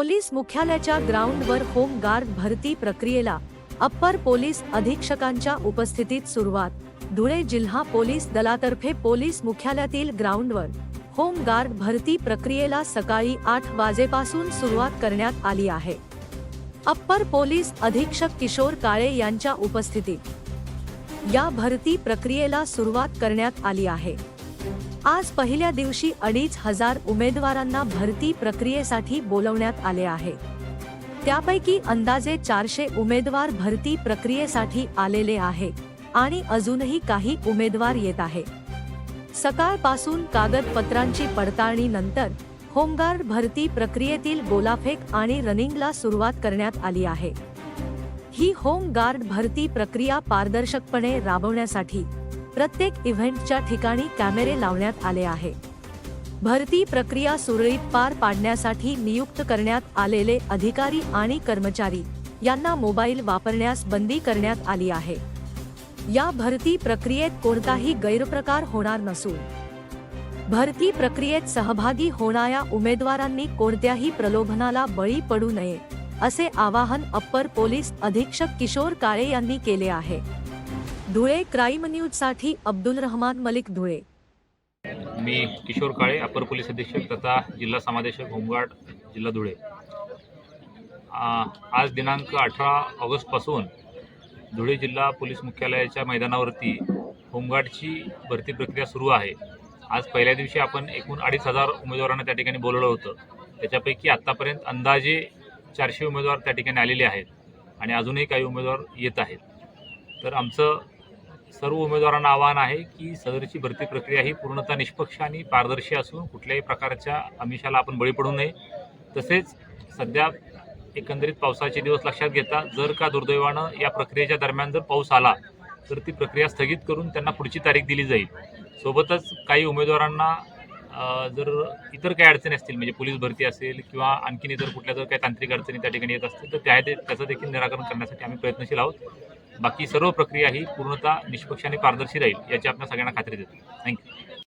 Police मुख्यालयाच्या ग्राउंडवर home guard भरती प्रक्रियेला अप्पर पोलीस अधीक्षकांच्या उपस्थितीत सुरुवात. धुळे जिल्हा पोलीस दलातर्फे पोलीस मुख्यालयातील ग्राउंडवर होम गार्ड भरती प्रक्रियेला सकाळी आठ वाजेपासून सुरुवात करण्यात आली आहे. अप्पर पोलीस अधीक्षक किशोर काळे यांच्या उपस्थितीत या भरती प्रक्रियेला सुरुवात करण्यात आली आहे. आज पहिल्या दिवशी अडीच हजार उमेदवारांना भरती प्रक्रियेसाठी बोलवण्यात आले आहे. त्यापैकी अंदाजे चारशे उमेदवार भरती प्रक्रियेसाठी आलेले आहे आणि अजूनही काही उमेदवार येत आहे. सकाळपासून कागदपत्रांची पडताळणी नंतर होमगार्ड भरती प्रक्रियेतील गोलाफेक आणि रनिंगला सुरुवात करण्यात आली आहे. ही होमगार्ड भरती प्रक्रिया पारदर्शकपणे राबवण्यासाठी प्रत्येक इव्हेंटच्या ठिकाणी कॅमेरे लावण्यात आले आहे. भरती प्रक्रिया सुरळीत पार पाडण्यासाठी नियुक्त करण्यात आलेले अधिकारी आणि कर्मचारी यांना मोबाईल वापरण्यास बंदी करण्यात आली आहे. या भरती प्रक्रियेत कोणताही गैरप्रकार होणार नसून. भरती प्रक्रियेत सहभागी होणाऱ्या उमेदवारांनी कोणत्याही प्रलोभनाला बळी पडू नये असे आवाहन अप्पर पोलीस अधीक्षक किशोर काळे यांनी केले आहे. धुळे क्राईम न्यूजसाठी अब्दुल रहमान मलिक धुळे. मी किशोर काळे अपर पोलीस अधीक्षक तथा जिल्हा समादेशक होमगार्ड जिल्हा धुळे. आज दिनांक अठरा ऑगस्टपासून धुळे जिल्हा पोलीस मुख्यालयाच्या मैदानावरती होमगार्डची भरती प्रक्रिया सुरू आहे. आज पहिल्या दिवशी आपण एकूण अडीच हजार उमेदवारांना त्या ठिकाणी बोलवलं होतं. त्याच्यापैकी आत्तापर्यंत अंदाजे चारशे उमेदवार त्या ठिकाणी आलेले आहेत आणि अजूनही काही उमेदवार येत आहेत. तर आमचं सर्व उमेदवारांना आवाहन आहे की सदरची भरती प्रक्रिया ही पूर्णतः निष्पक्ष आणि पारदर्शी असून कुठल्याही प्रकारच्या आमिषाला आपण बळी पडू नये. तसेच सध्या एकंदरीत पावसाचे दिवस लक्षात घेता जर का दुर्दैवानं या प्रक्रियेच्या दरम्यान जर पाऊस आला तर ती प्रक्रिया स्थगित करून त्यांना पुढची तारीख दिली जाईल. सोबतच काही उमेदवारांना जर इतर काही अडचणी असतील म्हणजे पोलीस भरती असेल किंवा आणखीन इतर कुठल्या जर काही तांत्रिक अडचणी त्या ठिकाणी येत असतील तर त्या त्याचं देखील निराकरण करण्यासाठी आम्ही प्रयत्नशील आहोत. बाकी सर्व प्रक्रिया ही पूर्णतः निष्पक्ष आणि पारदर्शी राहील याची आपण सगळ्यांना खात्री देतो. थँक्यू